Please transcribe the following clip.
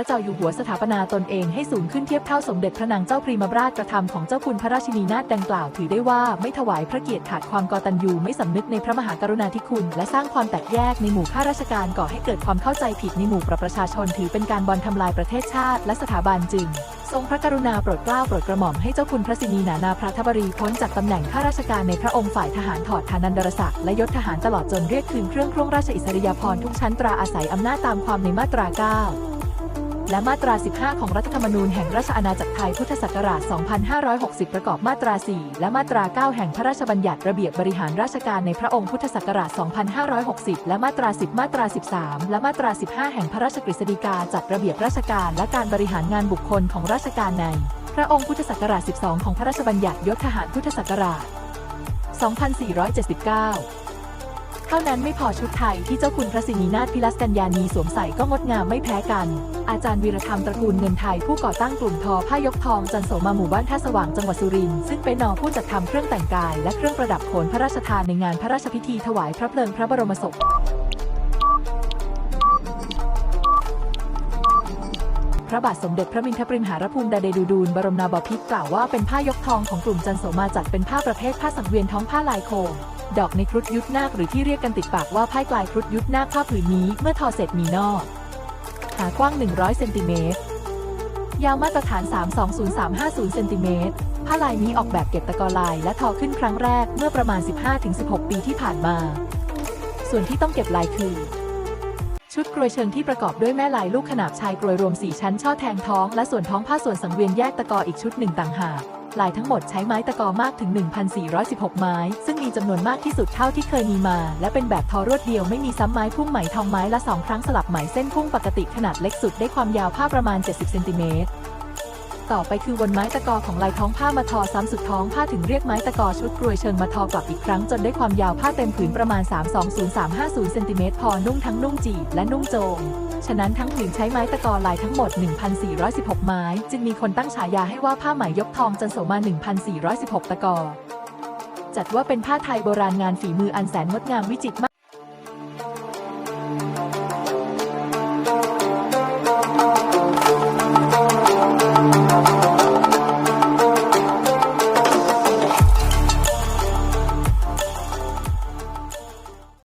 ระเจ้าอยู่หัวสถาปนาตนเองให้สูงขึ้นเทียบเท่าสมเด็จพระนางเจ้าพรีมราชกระทำของเจ้าคุณพระราชินีนาถดังกล่าวถือได้ว่าไม่ถวายพระเกียรติขาดความกตัญญูไม่สำนึกในพระมหากรุณาธิคุณ และสร้างความแตกแยกในหมู่ข้าราชการก่อให้เกิดความเข้าใจผิดในหมู่ประชาชนถือเป็นการบอลทำลายประเทศชาติและสถาบันจึงทรงพระกรุณาโปรดเกล้าโปรดกระหม่อมให้เจ้าคุณพระสินีนานาพระทบรีพ้นจากตำแหน่งข้าราชการในพระองค์ฝ่ายทหารถอดฐานันดรศักดิ์และยศทหารตลอดจนเรียกคืนเครื่องครุ่งราชอิสริยาภรณ์ทุกชั้นตราอาศัยอำนาจตามความในมาตรา 9 และมาตรา 15 ของรัฐธรรมนูญแห่งราชอาณาจักรไทยพุทธศักราช 2560 ประกอบมาตรา 4 และมาตรา 9 แห่งพระราชบัญญัติระเบียบบริหารราชการในพระองค์พุทธศักราช 2560 และมาตรา 10 มาตรา 13 และมาตรา 15 แห่งพระราชกฤษฎีกาจัดระเบียบราชการและการบริหารงานบุคคลของราชการใน พระองค์พุทธศักราช 12 ของพระราชบัญญัติยศทหารพุทธศักราช 2479 เท่านั้นไม่พอชุดไทยที่เจ้าคุณพระสินีนาถพิลัสกัญญานีสวมใส่ก็งดงามไม่แพ้กัน อาจารย์วีรธรรมตระกูลเงินไทยผู้ก่อตั้งกลุ่มทอผ้ายกทองจันโสมาหมู่บ้านท่าสว่างจังหวัดสุรินทร์ซึ่งเป็นนอผู้จัดทำเครื่องแต่งกาย และเครื่องประดับโขนพระราชทานในงานพระราชพิธีถวายพระเพลิงพระบรมศพพระบาทสมเด็จพระมินทปริมหารภูมิดาเดดูดูลบรมนาบพิตรกล่าวว่าเป็นผ้ายกทองของกลุ่มจันโสมาจัดเป็นผ้าประเภทผ้าสังเวียนท้องผ้าลายโคม ดอกในครุฑยุทธนาคหรือที่เรียกกันติดปากว่าผ้ากลายครุฑยุทธนาคผ้าผืนนี้เมื่อทอเสร็จมีนอกหากว้าง 100 เซนติเมตร ยาวมาตรฐาน 320350 เซนติเมตร ผ้าลายนี้ออกแบบเก็บตะกอลายและทอขึ้นครั้งแรกเมื่อประมาณ 15-16 ปีที่ผ่านมา ส่วนที่ต้องเก็บลายคือ ชุดกรวยเชิงที่ประกอบด้วยแม่ลายลูกขนาบชายกรวยรวม 4 ชั้นช่อแทงท้องและส่วนท้องผ้าส่วนสังเวียนแยกตะกออีกชุดหนึ่งต่างหากลายทั้งหมดใช้ไม้ตะกอมากถึง 1,416 ไม้ ซึ่งมีจำนวนมากที่สุดเท่าที่เคยมีมา และเป็นแบบทอรวดเดียวไม่มีซ้ำไม้พุ่งไหมทองไม้ละ 2 ครั้งสลับไหมเส้นพุ่งปกติขนาดเล็กสุดได้ความยาวผ้าประมาณ 70 เซนติเมตร ต่อไปคือวนไม้ตะกอของลายท้องผ้ามาทอซ้ำสุดท้องผ้าถึงเรียกไม้ตะกอชุดกรวยเชิงมาทอกลับอีกครั้งจนได้ความยาวผ้าเต็มผืนประมาณ 320350เซนติเมตรพอนุ่งทั้งนุ่งจีบและนุ่งโจง ฉะนั้นทั้งผืนใช้ไม้ตะกอลายทั้งหมด 1,416 ไม้ จึงมีคนตั้งฉายาให้ว่าผ้าไหมยกทองจันโสมา 1,416 ตะกอจัดว่าเป็นผ้าไทยโบราณงานฝีมืออันแสนงดงามวิจิตร